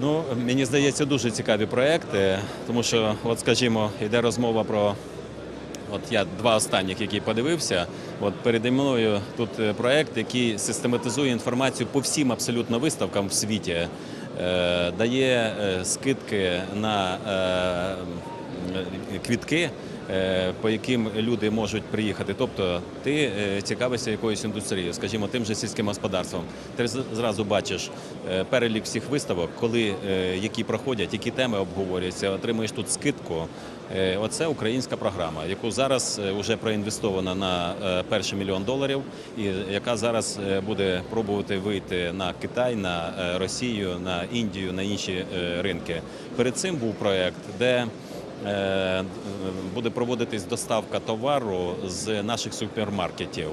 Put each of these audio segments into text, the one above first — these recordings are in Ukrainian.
Ну, мені здається, дуже цікаві проекти, тому що, от скажімо, йде розмова про. От я два останніх, які подивився. От переді мною тут е, проект, який систематизує інформацію по всім абсолютно виставкам в світі, е, дає е, скидки на е, квітки, е, по яким люди можуть приїхати. Тобто, ти е, цікавишся якоюсь індустрією, скажімо, тим же сільським господарством. Ти зразу бачиш е, перелік всіх виставок, коли е, які проходять, які теми обговорюються, отримуєш тут скидку. Е, Оце українська програма, яку зараз вже проінвестовано на е, перший мільйон доларів, і яка зараз е, буде пробувати вийти на Китай, на е, Росію, на Індію, на інші е, ринки. Перед цим був проект, де е, буде проводитись доставка товару з наших супермаркетів.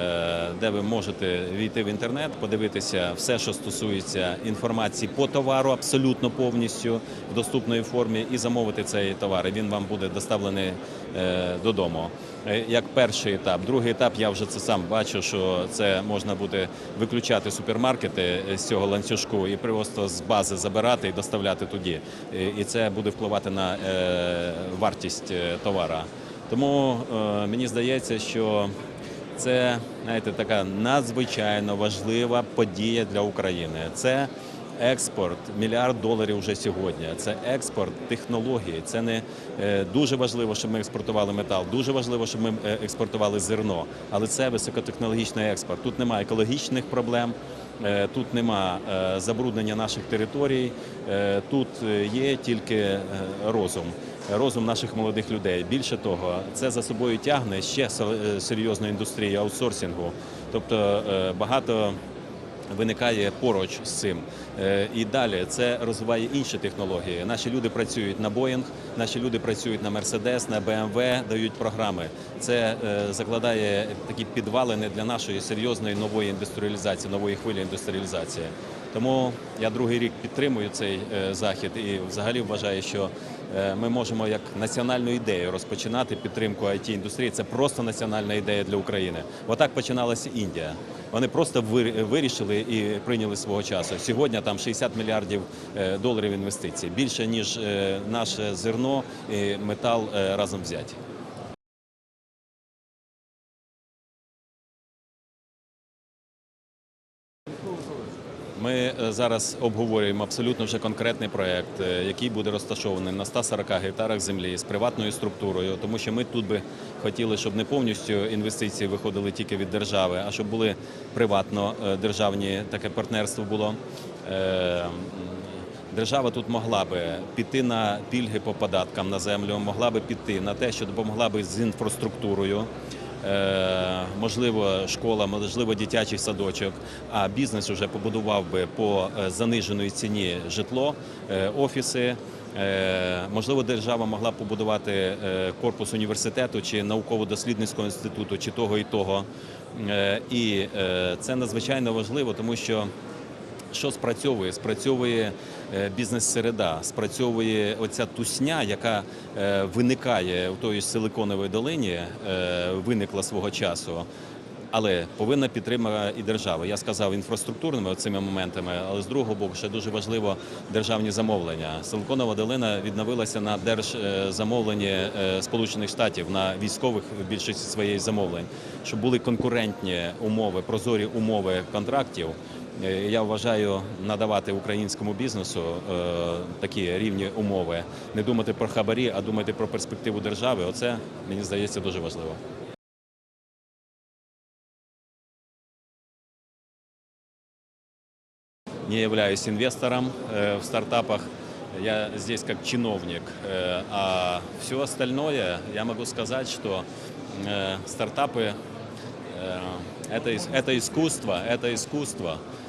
Е, Де ви можете війти в інтернет, подивитися все, що стосується інформації по товару, абсолютно повністю в доступної формі, і замовити цей товар. Він вам буде доставлений е, додому. Е, Як перший етап, другий етап, я вже це сам бачу, що це можна буде виключати супермаркети з цього ланцюжку і просто з бази забирати і доставляти туди. І- це буде впливати на вартість товара. Тому мені здається, що це знаєте, така надзвичайно важлива подія для України. Це експорт мільярд доларів вже сьогодні. Це експорт технології. Це не е, дуже важливо, щоб ми експортували метал. Дуже важливо, щоб ми е, експортували зерно. Але це високотехнологічний експорт. Тут немає екологічних проблем. Е, Тут нема е, забруднення наших територій, е, тут є тільки розум, розум наших молодих людей. Більше того, це за собою тягне ще серйозну індустрію аутсорсингу. Тобто багато виникає поруч з цим. Е, І далі це розвиває інші технології. Наші люди працюють на Boeing, наші люди працюють на Mercedes, на BMW, дають програми. Це е, закладає такі підвалини для нашої серйозної нової індустріалізації, нової хвилі індустріалізації. Тому я другий рік підтримую цей е, захід і взагалі вважаю, що ми можемо як національну ідею розпочинати підтримку it індустрії. Це просто національна ідея для України. Отак починалася Індія. Вони просто вирішили і прийняли свого часу. Сьогодні там 60 мільярдів е, доларів інвестицій, більше ніж е, наше зерно і метал е, разом взяті. Ми е, зараз обговорюємо абсолютно вже конкретний проект, е, який буде розташований на 140 гектарах землі з приватною структурою, тому що ми тут би хотіли, щоб не повністю інвестиції виходили тільки від держави, а щоб були приватно е, державні таке партнерство було. Держава тут могла би піти на пільги по податкам на землю, могла би піти на те, що допомогла би з інфраструктурою. Е, можливо, школа, можливо, дитячий садочок, а бізнес вже побудував би по е, заниженої ціні житло, е, офіси. Можливо, держава могла б побудувати корпус університету чи науково-дослідницького інституту, чи того і того. І це надзвичайно важливо, тому що що спрацьовує? Спрацьовує е, бізнес-середа, спрацьовує оця тусня, яка е, виникає в тої ж силиконовій долині, е, виникла свого часу. Але повинна підтримка і держава. Я сказав інфраструктурними цими моментами, але з другого боку ще дуже важливо державні замовлення. Силиконова долина відновилася на держзамовленні Сполучених Штатів на військових більшості своєї замовлень, щоб були конкурентні умови, прозорі умови контрактів. Е, Я вважаю надавати українському бізнесу е, такі рівні умови, не думати про хабарі, а думати про перспективу держави. Оце мені здається дуже важливо. не являюсь инвестором э, в стартапах. Я здесь как чиновник. Э, а все остальное, я могу сказать, что э, стартапы э, это, ис- это искусство, это искусство э,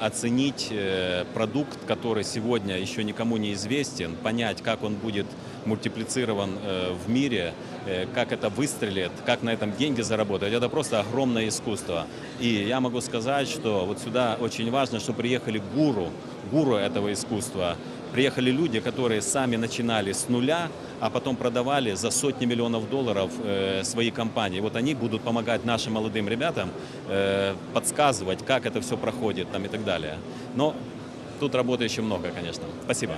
Оценить э, продукт, который сегодня еще никому не известен, понять, как он будет мультиплицирован э, в мире, э, как это выстрелит, как на этом деньги заработать. Это просто огромное искусство. И я могу сказать, что вот сюда очень важно, что приехали гуру, гуру этого искусства. Приехали люди, которые сами начинали с нуля, а потом продавали за сотни миллионов долларов э, свои компании. Вот они будут помогать нашим молодым ребятам, э, подсказывать, как это все проходит там, и так далее. Но тут работы еще много, конечно. Спасибо.